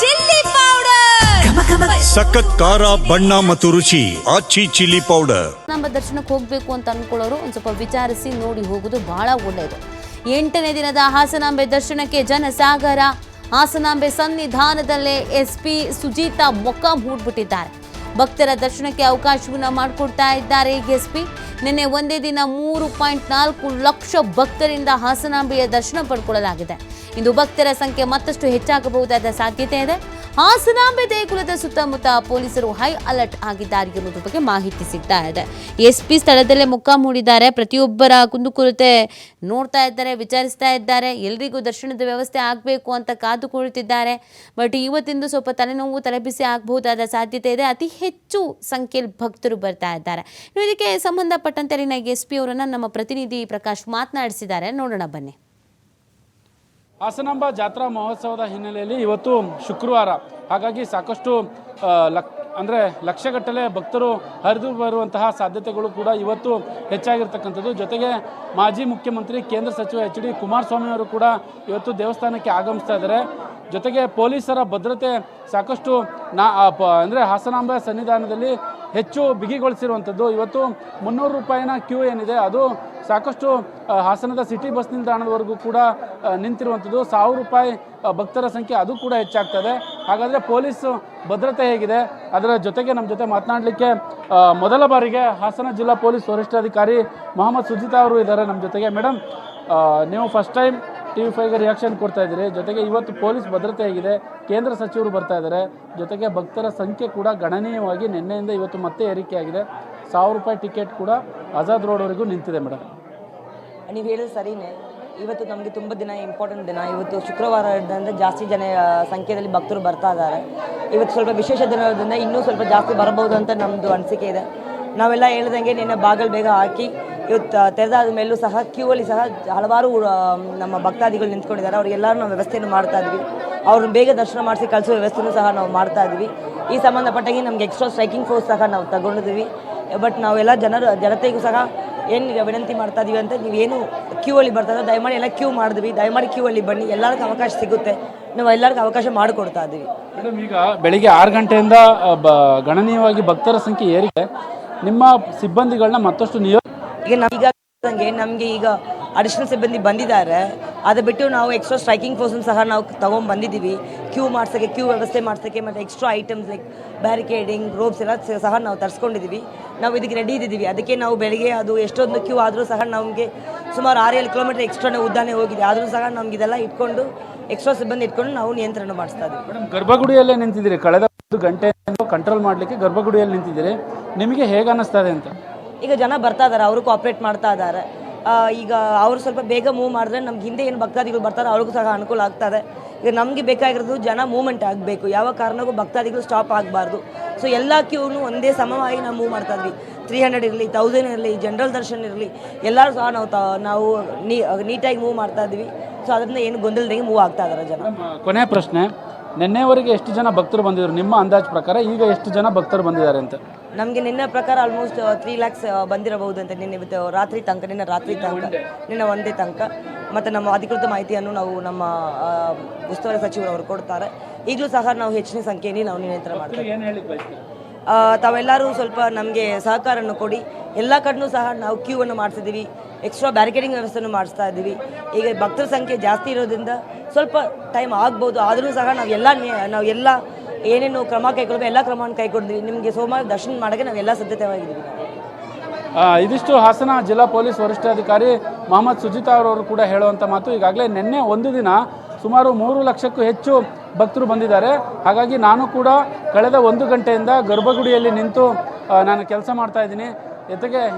Chilli powder. ಸಖತ್ ಖಾರ ಬಣ್ಣ ಮತ್ತು ರುಚಿ ಆಚಿ ಚಿಲ್ಲಿ ಪೌಡರ್. ನಮ್ಮ ದರ್ಶನಕ್ಕೆ ಹೋಗ್ಬೇಕು ಅಂತ ಅನ್ಕೊಳ್ಳೋರು ಒಂದ್ ಸ್ವಲ್ಪ ವಿಚಾರಿಸಿ ನೋಡಿ ಹೋಗೋದು ಬಹಳ ಒಳ್ಳೆಯದು ಎಂಟನೇ ದಿನದ ಹಾಸನಾಂಬೆ ದರ್ಶನಕ್ಕೆ ಜನಸಾಗರ. ಹಾಸನಾಂಬೆ ಸನ್ನಿಧಾನದಲ್ಲೇ ಎಸ್ ಪಿ ಸುಜೀತಾ ಮೊಕ್ಕ ಹೂಡ್ಬಿಟ್ಟಿದ್ದಾರೆ. ಭಕ್ತರ ದರ್ಶನಕ್ಕೆ ಅವಕಾಶವನ್ನು ಮಾಡಿಕೊಡ್ತಾ ಇದ್ದಾರೆ ಈಗ ಎಸ್ ಪಿ ನಿನ್ನೆ ಒಂದೇ ದಿನ ಮೂರು ಪಾಯಿಂಟ್ ನಾಲ್ಕು ಲಕ್ಷ ಭಕ್ತರಿಂದ ಹಾಸನಾಂಬೆಯ ದರ್ಶನ ಪಡ್ಕೊಳ್ಳಲಾಗಿದೆ. ಇಂದು ಭಕ್ತರ ಸಂಖ್ಯೆ ಮತ್ತಷ್ಟು ಹೆಚ್ಚಾಗಬಹುದಾದ ಸಾಧ್ಯತೆ ಇದೆ. ಹಾಸನಾಂಬೆ ದೇಗುಲದ ಸುತ್ತಮುತ್ತ ಪೊಲೀಸರು ಹೈ ಅಲರ್ಟ್ ಆಗಿದ್ದಾರೆ ಎನ್ನುವುದ್ರ ಬಗ್ಗೆ ಮಾಹಿತಿ ಸಿಗ್ತಾ ಇದೆ. ಎಸ್ಪಿ ಸ್ಥಳದಲ್ಲೇ ಮುಖ ಮೂಡಿದ್ದಾರೆ. ಪ್ರತಿಯೊಬ್ಬರ ಕುಂದುಕೊರತೆ ನೋಡ್ತಾ ಇದ್ದಾರೆ, ವಿಚಾರಿಸ್ತಾ ಇದ್ದಾರೆ. ಎಲ್ರಿಗೂ ದರ್ಶನದ ವ್ಯವಸ್ಥೆ ಆಗಬೇಕು ಅಂತ ಕಾದು ಕುಳಿತಿದ್ದಾರೆ ಬಟ್ ಇವತ್ತಿಂದು ಸ್ವಲ್ಪ ತಲೆನೋವು ತಲೆಬಿಸಿ ಆಗಬಹುದಾದ ಸಾಧ್ಯತೆ ಇದೆ. ಅತಿ ಹೆಚ್ಚು ಸಂಖ್ಯೆಯಲ್ಲಿ ಭಕ್ತರು ಬರ್ತಾ ಇದ್ದಾರೆ. ಇದಕ್ಕೆ ಸಂಬಂಧಪಟ್ಟಂತೆ ಎಸ್ ಪಿ ಅವರನ್ನು ನಮ್ಮ ಪ್ರತಿನಿಧಿ ಪ್ರಕಾಶ್ ಮಾತನಾಡಿಸಿದ್ದಾರೆ. ನೋಡೋಣ ಬನ್ನಿ. ಹಾಸನಾಂಬ ಜಾತ್ರಾ ಮಹೋತ್ಸವದ ಹಿನ್ನೆಲೆಯಲ್ಲಿ ಇವತ್ತು ಶುಕ್ರವಾರ, ಹಾಗಾಗಿ ಸಾಕಷ್ಟು ಲಕ್, ಅಂದರೆ ಲಕ್ಷಗಟ್ಟಲೆ ಭಕ್ತರು ಹರಿದು ಬರುವಂತಹ ಸಾಧ್ಯತೆಗಳು ಕೂಡ ಇವತ್ತು ಹೆಚ್ಚಾಗಿರ್ತಕ್ಕಂಥದ್ದು. ಜೊತೆಗೆ ಮಾಜಿ ಮುಖ್ಯಮಂತ್ರಿ, ಕೇಂದ್ರ ಸಚಿವ ಎಚ್ ಡಿ ಕುಮಾರಸ್ವಾಮಿ ಅವರು ಕೂಡ ಇವತ್ತು ದೇವಸ್ಥಾನಕ್ಕೆ ಆಗಮಿಸ್ತಾ ಇದ್ದಾರೆ. ಜೊತೆಗೆ ಪೊಲೀಸರ ಭದ್ರತೆ ಸಾಕಷ್ಟು ನಾ ಅಂದರೆ ಹಾಸನಾಂಬ ಸನ್ನಿಧಾನದಲ್ಲಿ ಹೆಚ್ಚು ಬಿಗಿಗೊಳಿಸಿರುವಂಥದ್ದು. ಇವತ್ತು ಮುನ್ನೂರು ರೂಪಾಯಿನ ಕ್ಯೂ ಏನಿದೆ, ಅದು ಸಾಕಷ್ಟು ಹಾಸನದ ಸಿಟಿ ಬಸ್ ನಿಲ್ದಾಣದವರೆಗೂ ಕೂಡ ನಿಂತಿರುವಂಥದ್ದು. ಸಾವಿರ ರೂಪಾಯಿ ಭಕ್ತರ ಸಂಖ್ಯೆ ಅದು ಕೂಡ ಹೆಚ್ಚಾಗ್ತದೆ. ಹಾಗಾದರೆ ಪೊಲೀಸ್ ಭದ್ರತೆ ಹೇಗಿದೆ? ಅದರ ಜೊತೆಗೆ ನಮ್ಮ ಜೊತೆ ಮಾತನಾಡಲಿಕ್ಕೆ ಮೊದಲ ಬಾರಿಗೆ ಹಾಸನ ಜಿಲ್ಲಾ ಪೊಲೀಸ್ ವರಿಷ್ಠಾಧಿಕಾರಿ ಮೊಹಮ್ಮದ್ ಸುಜಿತಾ ಅವರು ಇದ್ದಾರೆ ನಮ್ಮ ಜೊತೆಗೆ. ಮೇಡಮ್ ನೀವು ಫಸ್ಟ್ ಟೈಮ್ ಟಿ ವಿ ಫೈವ್ಗೆ ರಿಯಾಕ್ಷನ್ ಕೊಡ್ತಾ ಇದ್ದೀರಿ. ಜೊತೆಗೆ ಇವತ್ತು ಪೊಲೀಸ್ ಭದ್ರತೆ ಆಗಿದೆ. ಕೇಂದ್ರ ಸಚಿವರು ಬರ್ತಾ ಇದ್ದಾರೆ. ಜೊತೆಗೆ ಭಕ್ತರ ಸಂಖ್ಯೆ ಕೂಡ ಗಣನೀಯವಾಗಿ ನಿನ್ನೆಯಿಂದ ಇವತ್ತು ಮತ್ತೆ ಏರಿಕೆಯಾಗಿದೆ ಸಾವಿರ ರೂಪಾಯಿ ಟಿಕೆಟ್ ಕೂಡ ಆಜಾದ್ ರೋಡ್ವರೆಗೂ ನಿಂತಿದೆ ಮೇಡಮ್ ನೀವು ಹೇಳೋದು ಸರಿನೇ. ಇವತ್ತು ನಮಗೆ ತುಂಬ ದಿನ ಇಂಪಾರ್ಟೆಂಟ್ ದಿನ. ಇವತ್ತು ಶುಕ್ರವಾರ ಇದ್ದಂದರೆ ಜಾಸ್ತಿ ಜನ ಸಂಖ್ಯೆಯಲ್ಲಿ ಭಕ್ತರು ಬರ್ತಾ ಇದ್ದಾರೆ. ಇವತ್ತು ಸ್ವಲ್ಪ ವಿಶೇಷ ದಿನ ಇನ್ನೂ ಸ್ವಲ್ಪ ಜಾಸ್ತಿ ಬರಬಹುದು ಅಂತ ನಮ್ಮದು ಅನಿಸಿಕೆ ಇದೆ. ನಾವೆಲ್ಲ ಹೇಳ್ದಂಗೆ ನಿನ್ನೆ ಬಾಗಲ್ ಬೇಗ ಹಾಕಿ ಇವತ್ತು ತೆರೆದಾದ ಮೇಲೂ ಸಹ ಕ್ಯೂ ಅಲ್ಲಿ ಸಹ ಹಲವಾರು ನಮ್ಮ ಭಕ್ತಾದಿಗಳು ನಿಂತ್ಕೊಂಡಿದ್ದಾರೆ. ಅವ್ರಿಗೆಲ್ಲರೂ ನಾವು ವ್ಯವಸ್ಥೆಯನ್ನು ಮಾಡ್ತಾ ಇದ್ವಿ. ಅವ್ರನ್ನ ಬೇಗ ದರ್ಶನ ಮಾಡಿಸಿ ಕಳಿಸೋ ವ್ಯವಸ್ಥೆನೂ ಸಹ ನಾವು ಮಾಡ್ತಾ ಇದ್ವಿ. ಈ ಸಂಬಂಧಪಟ್ಟಾಗಿ ನಮಗೆ ಎಕ್ಸ್ಟ್ರಾ ಸ್ಟ್ರೈಕಿಂಗ್ ಫೋರ್ಸ್ ಸಹ ನಾವು ತಗೊಂಡಿದ್ವಿ ಬಟ್ ನಾವೆಲ್ಲ ಜನರು, ಜನತೆಗೂ ಸಹ ಏನು ವಿನಂತಿ ಮಾಡ್ತಾ ಇದೀವಿ ಅಂತ ನೀವೇನು ಕ್ಯೂ ಅಲ್ಲಿ ಬರ್ತಾ ದಯಮಾಡಿ ಎಲ್ಲ ಕ್ಯೂ ಮಾಡಿದ್ವಿ. ದಯಮಾಡಿ ಕ್ಯೂ ಅಲ್ಲಿ ಬನ್ನಿ. ಎಲ್ಲರಿಗೂ ಅವಕಾಶ ಸಿಗುತ್ತೆ. ನಾವು ಎಲ್ಲರಿಗೂ ಅವಕಾಶ ಮಾಡಿಕೊಡ್ತಾ ಇದ್ದೀವಿ. ಮೇಡಮ್, ಈಗ ಬೆಳಿಗ್ಗೆ ಆರು ಗಂಟೆಯಿಂದ ಗಣನೀಯವಾಗಿ ಭಕ್ತರ ಸಂಖ್ಯೆ ಏರಿಕೆ. ನಿಮ್ಮ ಸಿಬ್ಬಂದಿಗಳನ್ನ ಮತ್ತಷ್ಟು ನಿಯೋ ಈಗ ಈಗ ನಮಗೆ ಈಗ ಅಡಿಷನಲ್ ಸಿಬ್ಬಂದಿ ಬಂದಿದ್ದಾರೆ. ಅದು ಬಿಟ್ಟು ನಾವು ಎಕ್ಸ್ಟ್ರಾ ಸ್ಟ್ರೈಕಿಂಗ್ ಫೋರ್ಸನ್ನು ಸಹ ನಾವು ತಗೊಂಡು ಬಂದಿದ್ದೀವಿ. ಕ್ಯೂ ಮಾಡ್ಸೋಕ್ಕೆ ಕ್ಯೂ ವ್ಯವಸ್ಥೆ ಮಾಡ್ಸೋಕ್ಕೆ, ಮತ್ತು extra items like barricading ropes ಎಲ್ಲ ಸಹ ನಾವು ತರಿಸ್ಕೊಂಡಿದ್ದೀವಿ. ನಾವು ಇದಕ್ಕೆ ರೆಡಿ ಇದ್ದೀವಿ. ಅದಕ್ಕೆ ನಾವು ಬೆಳಿಗ್ಗೆ ಅದು ಎಷ್ಟೊಂದು ಕ್ಯೂ ಆದರೂ ಸಹ ನಮಗೆ ಸುಮಾರು ಆರು ಏಳು ಕಿಲೋಮೀಟರ್ ಎಕ್ಸ್ಟ್ರಾನೇ ಉದ್ದಾನೆ ಹೋಗಿದೆ. ಆದರೂ ಸಹ ನಮ್ಗೆ ಇದೆಲ್ಲ ಇಟ್ಕೊಂಡು ಎಕ್ಸ್ಟ್ರಾ ಸಿಬ್ಬಂದಿ ಇಟ್ಕೊಂಡು ನಾವು ನಿಯಂತ್ರಣ ಮಾಡಿಸ್ತಾ ಇದ್ದೀವಿ. ಗರ್ಭಗುಡಿಯಲ್ಲೇ ನಿಂತಿದ್ದೀರಿ. ಕಳೆದ ಒಂದು ಗಂಟೆ ಕಂಟ್ರೋಲ್ ಮಾಡಲಿಕ್ಕೆ ಗರ್ಭಗುಡಿಯಲ್ಲಿ ನಿಂತಿದ್ದೀರಿ. ನಿಮಗೆ ಹೇಗೆ ಅನ್ನಿಸ್ತಾ ಇದೆ ಅಂತ? ಈಗ ಜನ ಬರ್ತಾ ಇದ್ದಾರೆ ಅವರು ಕಾಪ್ರೇಟ್ ಮಾಡ್ತಾ ಇದ್ದಾರೆ ಈಗ ಅವರು ಸ್ವಲ್ಪ ಬೇಗ ಮೂವ್ ಮಾಡಿದ್ರೆ ನಮ್ಗೆ ಹಿಂದೆ ಏನು ಭಕ್ತಾದಿಗಳು ಬರ್ತಾರೆ ಅವ್ರಿಗೂ ಸಹ ಅನುಕೂಲ ಆಗ್ತದೆ. ಈಗ ನಮಗೆ ಬೇಕಾಗಿರೋದು ಜನ ಮೂವ್ಮೆಂಟ್ ಆಗಬೇಕು. ಯಾವ ಕಾರಣಕ್ಕೂ ಭಕ್ತಾದಿಗಳು ಸ್ಟಾಪ್ ಆಗಬಾರ್ದು. ಸೊ ಎಲ್ಲ ಕ್ಯೂನು ಒಂದೇ ಸಮವಾಗಿ ನಾವು ಮೂವ್ ಮಾಡ್ತಾ ಇದ್ವಿ. ತ್ರೀ ಹಂಡ್ರೆಡ್ ಇರಲಿ ತೌಸಂಡ್ ಇರಲಿ ಜನರಲ್ ದರ್ಶನ್ ಇರಲಿ, ಎಲ್ಲರೂ ಸಹ ನಾವು ನಾವು ನೀಟಾಗಿ ಮೂವ್ ಮಾಡ್ತಾ ಇದ್ವಿ. ಸೊ ಅದರಿಂದ ಏನು ಗೊಂದಲದಾಗಿ ಮೂವ್ ಆಗ್ತಾ ಇದ್ದಾರೆ ಜನ. ಕೊನೆಯ ಪ್ರಶ್ನೆ ನಿನ್ನೆವರೆಗೆ ಎಷ್ಟು ಜನ ಭಕ್ತರು ಬಂದಿದ್ರು? ನಿಮ್ಮ ಅಂದಾಜು ಪ್ರಕಾರ ಈಗ ಎಷ್ಟು ಜನ ಭಕ್ತರು ಬಂದಿದ್ದಾರೆ ಅಂತ? ನಮಗೆ ನಿನ್ನೆ ಪ್ರಕಾರ ಆಲ್ಮೋಸ್ಟ್ ತ್ರೀ ಲ್ಯಾಕ್ಸ್ ಬಂದಿರಬಹುದು ಅಂತ ನಿನ್ನೆ ಇವತ್ತು ರಾತ್ರಿ ತನಕ ನಿನ್ನ ರಾತ್ರಿ ತನಕ ನಿನ್ನ ಒಂದೇ. ತನಕ. ಮತ್ತು ನಮ್ಮ ಅಧಿಕೃತ ಮಾಹಿತಿಯನ್ನು ನಾವು ನಮ್ಮ ಉಸ್ತುವಾರಿ ಸಚಿವರು ಅವರು ಕೊಡ್ತಾರೆ. ಈಗಲೂ ಸಹ ನಾವು ಹೆಚ್ಚಿನ ಸಂಖ್ಯೆಯಲ್ಲಿ ನಾವು ನಿಯಂತ್ರಣ ಮಾಡ್ತೀವಿ. ತಾವೆಲ್ಲರೂ ಸ್ವಲ್ಪ ನಮಗೆ ಸಹಕಾರವನ್ನು ಕೊಡಿ. ಎಲ್ಲ ಕಡೆನೂ ಸಹ ನಾವು ಕ್ಯೂ ಅನ್ನು ಮಾಡಿಸಿದ್ದೀವಿ ಎಕ್ಸ್ಟ್ರಾ ಬ್ಯಾರಿಕೇಡಿಂಗ್ ವ್ಯವಸ್ಥೆಯನ್ನು ಮಾಡಿಸ್ತಾ ಇದ್ದೀವಿ. ಈಗ ಭಕ್ತರ ಸಂಖ್ಯೆ ಜಾಸ್ತಿ ಇರೋದ್ರಿಂದ ಸ್ವಲ್ಪ ಟೈಮ್ ಆಗ್ಬೋದು. ಆದರೂ ಸಹ ನಾವು ಎಲ್ಲ ನಾವು ಎಲ್ಲ ಏನೇನು ಕ್ರಮ ಕೈಗೊಳ್ಬೇಕು, ಎಲ್ಲ ಕ್ರಮವನ್ನು ಕೈಗೊಂಡಿದ್ದೀವಿ ನಿಮಗೆ ಸೋಮವಾರ ದರ್ಶನ ಮಾಡೋಕ್ಕೆ ನಾವೆಲ್ಲ ಸಿದ್ಧತೆವಾಗಿದ್ದೀವಿ ಇದಿಷ್ಟು ಹಾಸನ ಜಿಲ್ಲಾ ಪೊಲೀಸ್ ವರಿಷ್ಠಾಧಿಕಾರಿ ಮೊಹಮ್ಮದ್ ಸುಜಿತಾ ಅವರವರು ಕೂಡ ಹೇಳುವಂಥ ಮಾತು. ಈಗಾಗಲೇ ನಿನ್ನೆ ಒಂದು ದಿನ ಸುಮಾರು ಮೂರು ಲಕ್ಷಕ್ಕೂ ಹೆಚ್ಚು ಭಕ್ತರು ಬಂದಿದ್ದಾರೆ. ಹಾಗಾಗಿ ನಾನು ಕೂಡ ಕಳೆದ ಒಂದು ಗಂಟೆಯಿಂದ ಗರ್ಭಗುಡಿಯಲ್ಲಿ ನಿಂತು ನಾನು ಕೆಲಸ ಮಾಡ್ತಾ ಇದ್ದೀನಿ. ಜೊತೆಗೆ